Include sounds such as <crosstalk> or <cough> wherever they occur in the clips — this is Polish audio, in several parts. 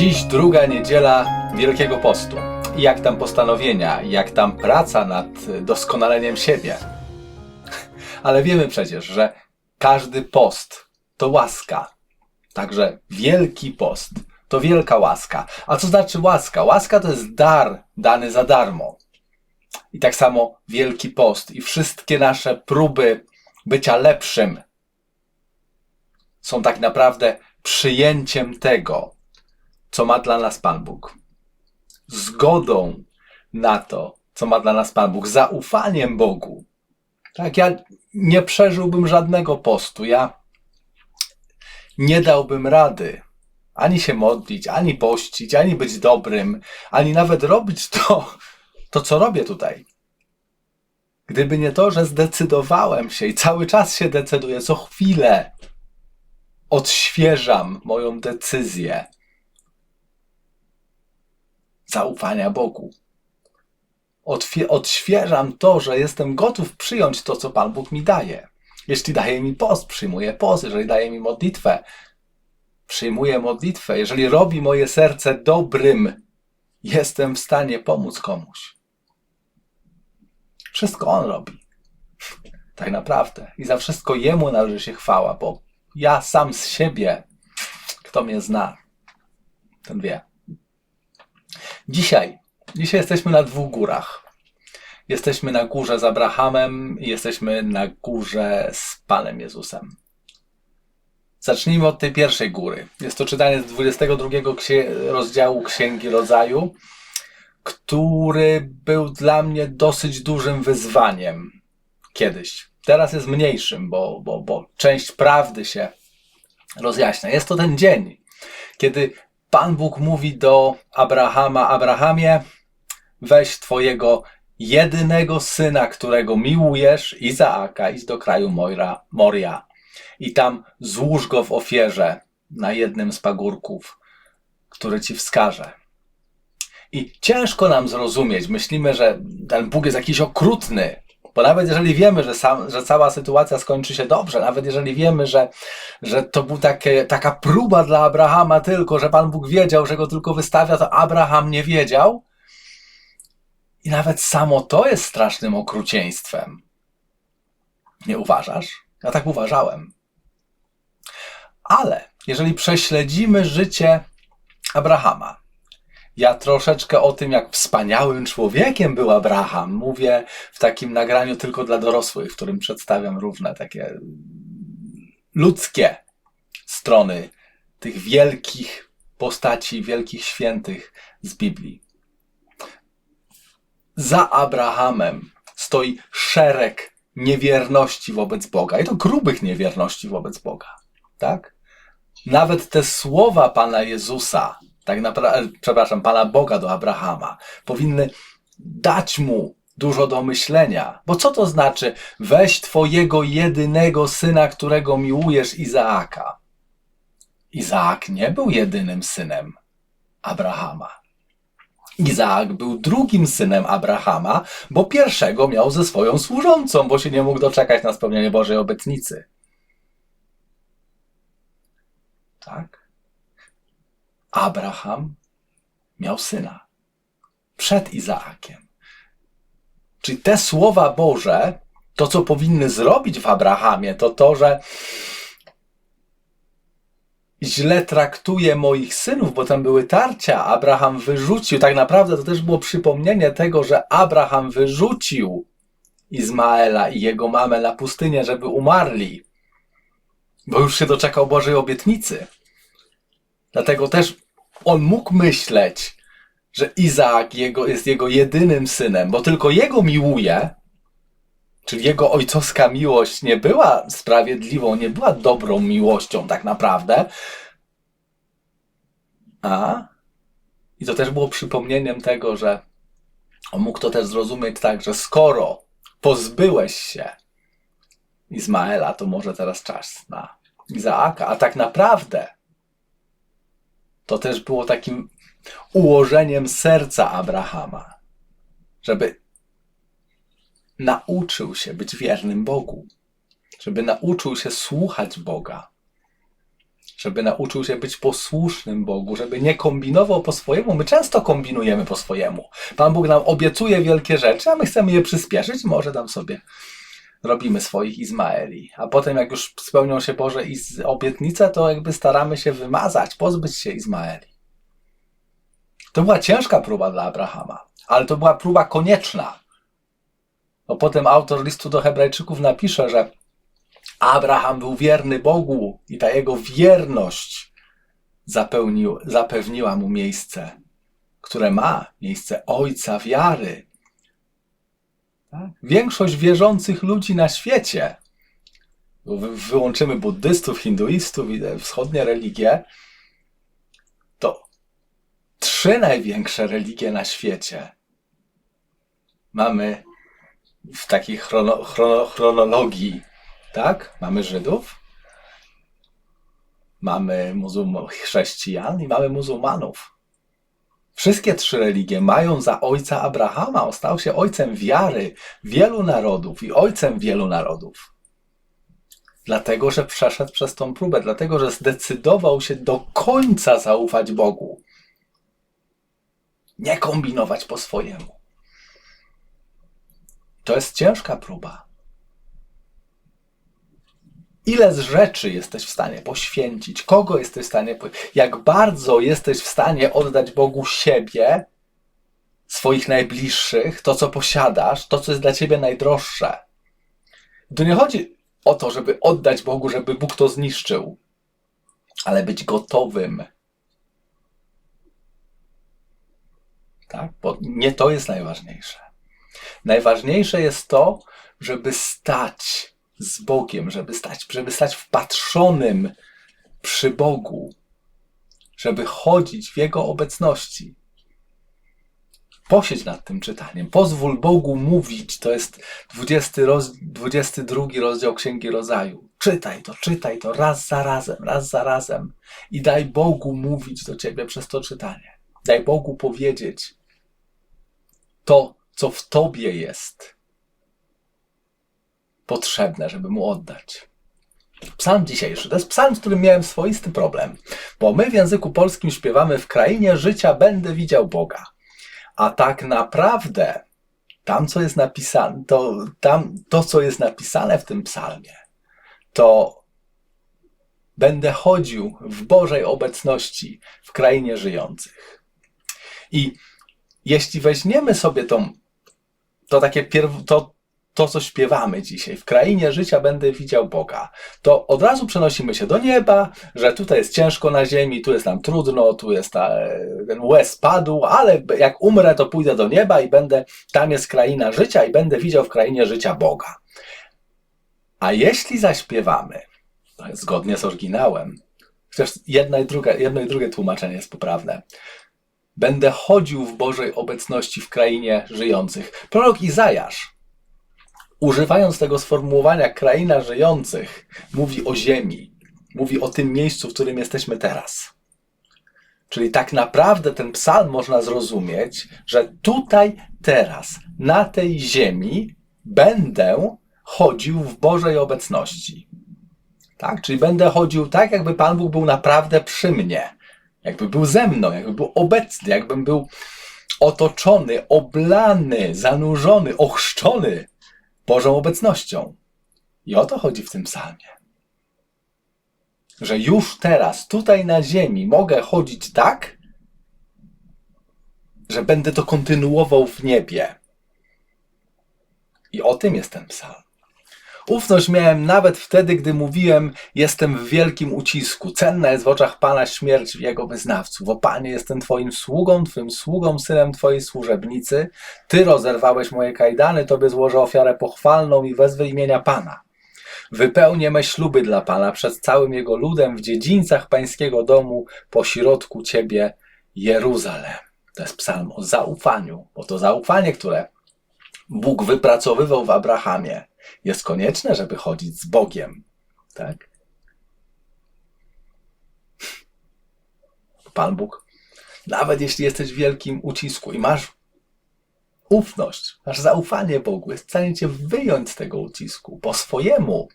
Dziś druga niedziela Wielkiego Postu. Jak tam postanowienia, jak tam praca nad doskonaleniem siebie. <laughs> Ale wiemy przecież, że każdy post to łaska. Także Wielki Post to wielka łaska. A co znaczy łaska? Łaska to jest dar dany za darmo. I tak samo Wielki Post i wszystkie nasze próby bycia lepszym są tak naprawdę przyjęciem tego, co ma dla nas Pan Bóg. Zgodą na to, co ma dla nas Pan Bóg, zaufaniem Bogu. Tak, ja nie przeżyłbym żadnego postu, ja nie dałbym rady ani się modlić, ani pościć, ani być dobrym, ani nawet robić to, to co robię tutaj. Gdyby nie to, że zdecydowałem się i cały czas się decyduję, co chwilę odświeżam moją decyzję zaufania Bogu. Odświeżam to, że jestem gotów przyjąć to, co Pan Bóg mi daje. Jeśli daje mi post, przyjmuję post. Jeżeli daje mi modlitwę, przyjmuję modlitwę. Jeżeli robi moje serce dobrym, jestem w stanie pomóc komuś. Wszystko On robi. Tak naprawdę. I za wszystko Jemu należy się chwała, bo ja sam z siebie, kto mnie zna, ten wie. Dzisiaj, dzisiaj jesteśmy na dwóch górach. Jesteśmy na górze z Abrahamem i jesteśmy na górze z Panem Jezusem. Zacznijmy od tej pierwszej góry. Jest to czytanie z 22 księ- rozdziału Księgi Rodzaju, który był dla mnie dosyć dużym wyzwaniem kiedyś. Teraz jest mniejszym, bo, bo, bo część prawdy się rozjaśnia. Jest to ten dzień, kiedy Pan Bóg mówi do Abrahama: Abrahamie, weź twojego jedynego syna, którego miłujesz, Izaaka, idź do kraju Moira, Moria. I tam złóż go w ofierze na jednym z pagórków, który ci wskaże. I ciężko nam zrozumieć, myślimy, że ten Bóg jest jakiś okrutny, bo nawet jeżeli wiemy, że, sam, że cała sytuacja skończy się dobrze, nawet jeżeli wiemy, że, że to była taka próba dla Abrahama tylko, że Pan Bóg wiedział, że go tylko wystawia, to Abraham nie wiedział. I nawet samo to jest strasznym okrucieństwem. Nie uważasz? Ja tak uważałem. Ale jeżeli prześledzimy życie Abrahama, ja troszeczkę o tym, jak wspaniałym człowiekiem był Abraham, mówię w takim nagraniu tylko dla dorosłych, w którym przedstawiam różne takie ludzkie strony tych wielkich postaci, wielkich świętych z Biblii. Za Abrahamem stoi szereg niewierności wobec Boga i to grubych niewierności wobec Boga. Tak? Nawet te słowa Pana Jezusa, tak naprawdę, przepraszam, Pana Boga do Abrahama, powinny dać mu dużo do myślenia. Bo co to znaczy? Weź twojego jedynego syna, którego miłujesz, Izaaka. Izaak nie był jedynym synem Abrahama. Izaak był drugim synem Abrahama, bo pierwszego miał ze swoją służącą, bo się nie mógł doczekać na spełnienie Bożej obietnicy. Tak? Abraham miał syna przed Izaakiem. Czyli te słowa Boże, to co powinny zrobić w Abrahamie, to to, że źle traktuje moich synów, bo tam były tarcia. Abraham wyrzucił. Tak naprawdę to też było przypomnienie tego, że Abraham wyrzucił Izmaela i jego mamę na pustynię, żeby umarli, bo już się doczekał Bożej obietnicy. Dlatego też on mógł myśleć, że Izaak jego, jest jego jedynym synem, bo tylko jego miłuje, czyli jego ojcowska miłość nie była sprawiedliwą, nie była dobrą miłością tak naprawdę. A? I to też było przypomnieniem tego, że on mógł to też zrozumieć tak, że skoro pozbyłeś się Izmaela, to może teraz czas na Izaaka. A tak naprawdę to też było takim ułożeniem serca Abrahama, żeby nauczył się być wiernym Bogu, żeby nauczył się słuchać Boga, żeby nauczył się być posłusznym Bogu, żeby nie kombinował po swojemu. My często kombinujemy po swojemu. Pan Bóg nam obiecuje wielkie rzeczy, a my chcemy je przyspieszyć, może tam sobie robimy swoich Izmaeli. A potem, jak już spełnią się Boże obietnice, to jakby staramy się wymazać, pozbyć się Izmaeli. To była ciężka próba dla Abrahama, ale to była próba konieczna. No potem autor listu do Hebrajczyków napisze, że Abraham był wierny Bogu i ta jego wierność zapełnił, zapewniła mu miejsce, które ma, miejsce ojca wiary. Tak? Większość wierzących ludzi na świecie, wyłączymy buddystów, hinduistów i wschodnie religie, to trzy największe religie na świecie mamy w takiej chrono, chrono, chronologii, tak? Mamy Żydów, mamy muzułm- chrześcijan i mamy muzułmanów. Wszystkie trzy religie mają za ojca Abrahama. On stał się ojcem wiary wielu narodów i ojcem wielu narodów. Dlatego, że przeszedł przez tą próbę, dlatego, że zdecydował się do końca zaufać Bogu. Nie kombinować po swojemu. To jest ciężka próba. Ile z rzeczy jesteś w stanie poświęcić? Kogo jesteś w stanie. Jak bardzo jesteś w stanie oddać Bogu siebie, swoich najbliższych, to co posiadasz, to co jest dla ciebie najdroższe. Tu nie chodzi o to, żeby oddać Bogu, żeby Bóg to zniszczył, ale być gotowym. Tak? Bo nie to jest najważniejsze. Najważniejsze jest to, żeby stać z Bogiem, żeby stać, żeby stać wpatrzonym przy Bogu, żeby chodzić w Jego obecności. Posiedź nad tym czytaniem. Pozwól Bogu mówić. To jest 20 roz, 22 rozdział Księgi Rodzaju. Czytaj to, czytaj to raz za razem, raz za razem. I daj Bogu mówić do ciebie przez to czytanie. Daj Bogu powiedzieć to, co w tobie jest potrzebne, żeby mu oddać. Psalm dzisiejszy to jest psalm, z którym miałem swoisty problem, bo my w języku polskim śpiewamy w krainie życia będę widział Boga. A tak naprawdę tam, co jest napisane, to, tam, to, co jest napisane w tym psalmie, to będę chodził w Bożej obecności w krainie żyjących. I jeśli weźmiemy sobie tą, to takie pierw, to, to, co śpiewamy dzisiaj, w krainie życia będę widział Boga, to od razu przenosimy się do nieba, że tutaj jest ciężko na ziemi, tu jest nam trudno, tu jest ta, ten łez padł, ale jak umrę, to pójdę do nieba i będę, tam jest kraina życia i będę widział w krainie życia Boga. A jeśli zaśpiewamy, zgodnie z oryginałem, chociaż jedna i druga, jedno i drugie tłumaczenie jest poprawne, będę chodził w Bożej obecności w krainie żyjących. Prorok Izajasz, używając tego sformułowania kraina żyjących, mówi o ziemi, mówi o tym miejscu, w którym jesteśmy teraz. Czyli tak naprawdę ten psalm można zrozumieć, że tutaj, teraz, na tej ziemi będę chodził w Bożej obecności. Tak? Czyli będę chodził tak, jakby Pan Bóg był naprawdę przy mnie. Jakby był ze mną, jakby był obecny, jakbym był otoczony, oblany, zanurzony, ochrzczony Bożą obecnością. I o to chodzi w tym psalmie. Że już teraz, tutaj na ziemi, mogę chodzić tak, że będę to kontynuował w niebie. I o tym jest ten psalm. Ufność miałem nawet wtedy, gdy mówiłem, jestem w wielkim ucisku. Cenna jest w oczach Pana śmierć Jego wyznawców. O Panie, jestem Twoim sługą, Twym sługą, synem Twojej służebnicy. Ty rozerwałeś moje kajdany, Tobie złożę ofiarę pochwalną i wezwę imienia Pana. Wypełnię me śluby dla Pana przed całym Jego ludem w dziedzińcach Pańskiego domu, pośrodku Ciebie, Jeruzalem. To jest psalm o zaufaniu, bo to zaufanie, które Bóg wypracowywał w Abrahamie, jest konieczne, żeby chodzić z Bogiem. Tak? Pan Bóg, nawet jeśli jesteś w wielkim ucisku i masz ufność, masz zaufanie Bogu, jest w stanie cię wyjąć z tego ucisku po swojemu.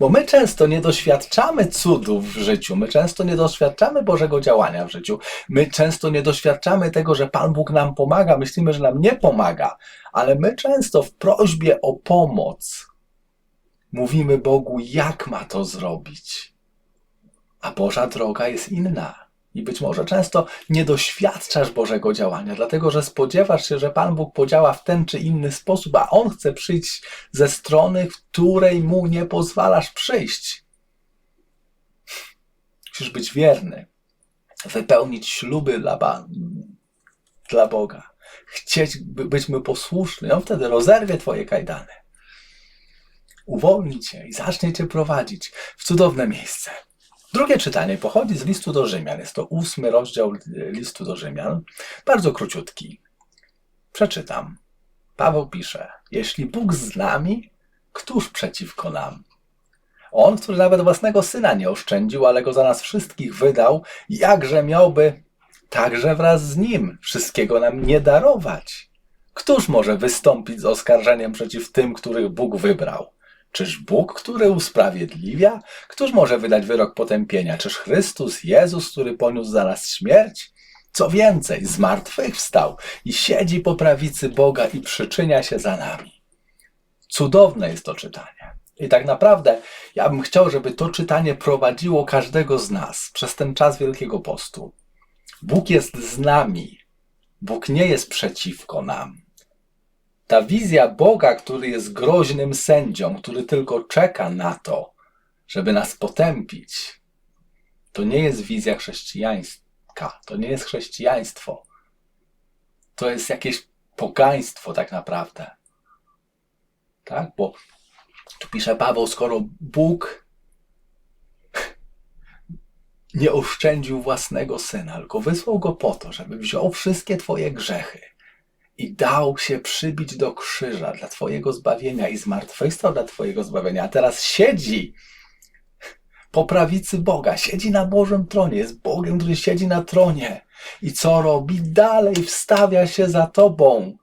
Bo my często nie doświadczamy cudów w życiu, my często nie doświadczamy Bożego działania w życiu, my często nie doświadczamy tego, że Pan Bóg nam pomaga, myślimy, że nam nie pomaga, ale my często w prośbie o pomoc mówimy Bogu, jak ma to zrobić. A Boża droga jest inna. I być może często nie doświadczasz Bożego działania, dlatego że spodziewasz się, że Pan Bóg podziała w ten czy inny sposób, a On chce przyjść ze strony, w której Mu nie pozwalasz przyjść. Musisz być wierny, wypełnić śluby dla, dla Boga, chcieć być mu posłuszny. On wtedy rozerwie Twoje kajdany, uwolni Cię i zacznie Cię prowadzić w cudowne miejsce. Drugie czytanie pochodzi z listu do Rzymian. Jest to ósmy rozdział listu do Rzymian, bardzo króciutki. Przeczytam. Paweł pisze: Jeśli Bóg z nami, któż przeciwko nam? On, który nawet własnego syna nie oszczędził, ale go za nas wszystkich wydał, jakże miałby także wraz z nim wszystkiego nam nie darować? Któż może wystąpić z oskarżeniem przeciw tym, których Bóg wybrał? Czyż Bóg, który usprawiedliwia? Któż może wydać wyrok potępienia? Czyż Chrystus, Jezus, który poniósł za nas śmierć? Co więcej, zmartwychwstał i siedzi po prawicy Boga i przyczynia się za nami. Cudowne jest to czytanie. I tak naprawdę ja bym chciał, żeby to czytanie prowadziło każdego z nas przez ten czas Wielkiego Postu. Bóg jest z nami. Bóg nie jest przeciwko nam. Ta wizja Boga, który jest groźnym sędzią, który tylko czeka na to, żeby nas potępić, to nie jest wizja chrześcijańska, to nie jest chrześcijaństwo. To jest jakieś pogaństwo tak naprawdę. Tak? Bo tu pisze Paweł, skoro Bóg <laughs> nie oszczędził własnego syna, tylko wysłał go po to, żeby wziął wszystkie Twoje grzechy i dał się przybić do krzyża dla Twojego zbawienia i zmartwychwstał dla Twojego zbawienia, a teraz siedzi po prawicy Boga, siedzi na Bożym tronie, jest Bogiem, który siedzi na tronie. I co robi? Dalej wstawia się za Tobą,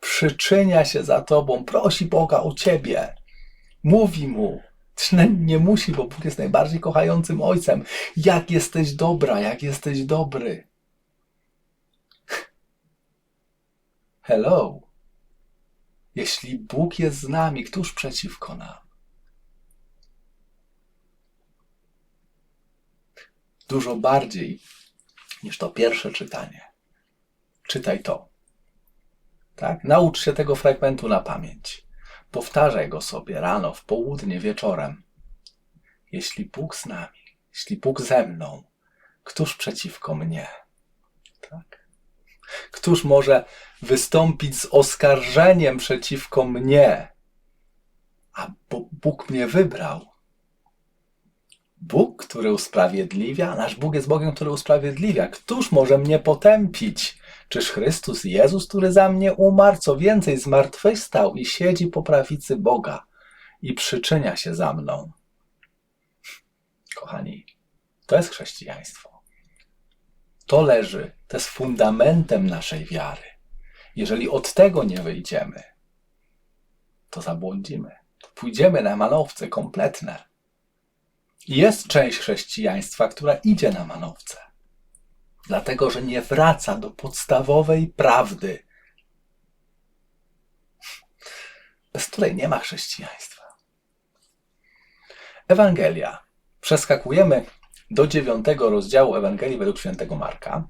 przyczynia się za Tobą, prosi Boga o Ciebie, mówi Mu, nie musi, bo Bóg jest najbardziej kochającym Ojcem. Jak jesteś dobra, jak jesteś dobry. Hello. Jeśli Bóg jest z nami, któż przeciwko nam? Dużo bardziej niż to pierwsze czytanie. Czytaj to. Tak? Naucz się tego fragmentu na pamięć. Powtarzaj go sobie rano, w południe, wieczorem. Jeśli Bóg z nami, jeśli Bóg ze mną, któż przeciwko mnie? Tak? Któż może wystąpić z oskarżeniem przeciwko mnie? A Bóg mnie wybrał. Bóg, który usprawiedliwia, nasz Bóg jest Bogiem, który usprawiedliwia. Któż może mnie potępić? Czyż Chrystus Jezus, który za mnie umarł, co więcej, zmartwychwstał i siedzi po prawicy Boga i przyczynia się za mną? Kochani, to jest chrześcijaństwo. To leży, to jest fundamentem naszej wiary. Jeżeli od tego nie wyjdziemy, to zabłądzimy. Pójdziemy na manowce kompletne. Jest część chrześcijaństwa, która idzie na manowce, dlatego że nie wraca do podstawowej prawdy, bez której nie ma chrześcijaństwa. Ewangelia. Przeskakujemy do dziewiątego rozdziału Ewangelii według świętego Marka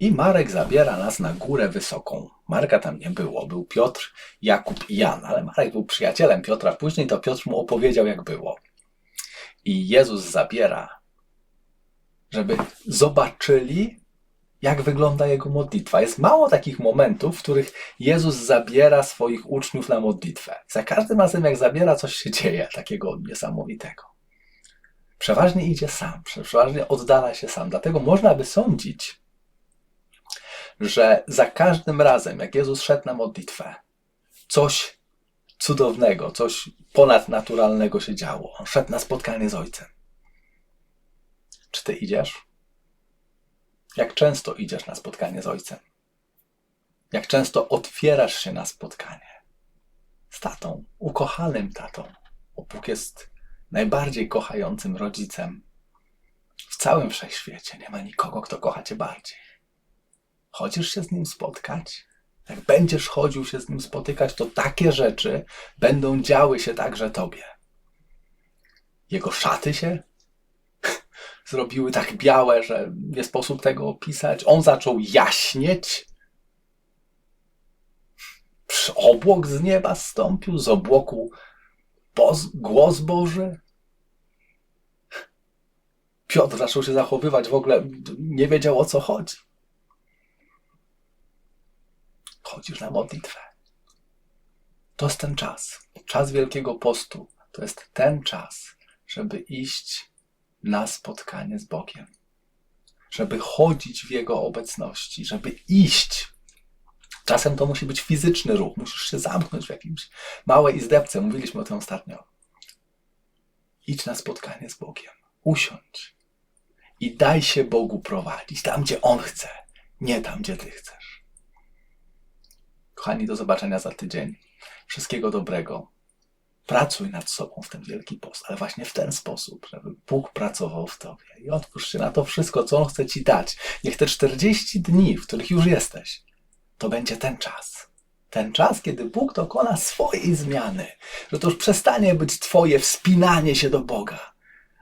i Marek zabiera nas na górę wysoką. Marka tam nie było, był Piotr, Jakub i Jan, ale Marek był przyjacielem Piotra. Później to Piotr mu opowiedział, jak było. I Jezus zabiera, żeby zobaczyli, jak wygląda jego modlitwa. Jest mało takich momentów, w których Jezus zabiera swoich uczniów na modlitwę. Za każdym razem, jak zabiera, coś się dzieje takiego niesamowitego przeważnie idzie sam, przeważnie oddala się sam. Dlatego można by sądzić, że za każdym razem, jak Jezus szedł na modlitwę, coś cudownego, coś ponadnaturalnego się działo. On szedł na spotkanie z Ojcem. Czy ty idziesz? Jak często idziesz na spotkanie z Ojcem? Jak często otwierasz się na spotkanie z tatą, ukochanym tatą, Bóg jest najbardziej kochającym rodzicem w całym wszechświecie. Nie ma nikogo, kto kocha cię bardziej. Chodzisz się z nim spotkać? Jak będziesz chodził się z nim spotykać, to takie rzeczy będą działy się także tobie. Jego szaty się <laughs> zrobiły tak białe, że nie sposób tego opisać. On zaczął jaśnieć. Obłok z nieba zstąpił, z obłoku głos Boży. Piotr zaczął się zachowywać w ogóle, nie wiedział o co chodzi. Chodzisz na modlitwę. To jest ten czas. Czas Wielkiego Postu. To jest ten czas, żeby iść na spotkanie z Bogiem. Żeby chodzić w Jego obecności, żeby iść. Czasem to musi być fizyczny ruch. Musisz się zamknąć w jakimś małej izdebce. Mówiliśmy o tym ostatnio. Idź na spotkanie z Bogiem. Usiądź. I daj się Bogu prowadzić tam, gdzie On chce, nie tam, gdzie Ty chcesz. Kochani, do zobaczenia za tydzień. Wszystkiego dobrego. Pracuj nad sobą w ten wielki post, ale właśnie w ten sposób, żeby Bóg pracował w tobie. I otwórz się na to wszystko, co On chce ci dać. Niech te 40 dni, w których już jesteś, to będzie ten czas. Ten czas, kiedy Bóg dokona swojej zmiany, że to już przestanie być Twoje wspinanie się do Boga,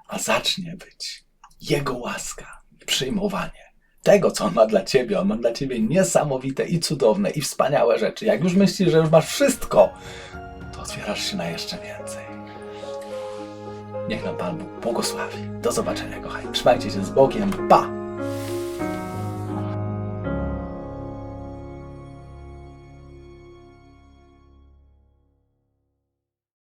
a zacznie być Jego łaska przyjmowanie tego, co On ma dla Ciebie. On ma dla Ciebie niesamowite i cudowne i wspaniałe rzeczy. Jak już myślisz, że już masz wszystko, to otwierasz się na jeszcze więcej. Niech nam Pan Bóg błogosławi. Do zobaczenia, kochani. Trzymajcie się z Bogiem. Pa!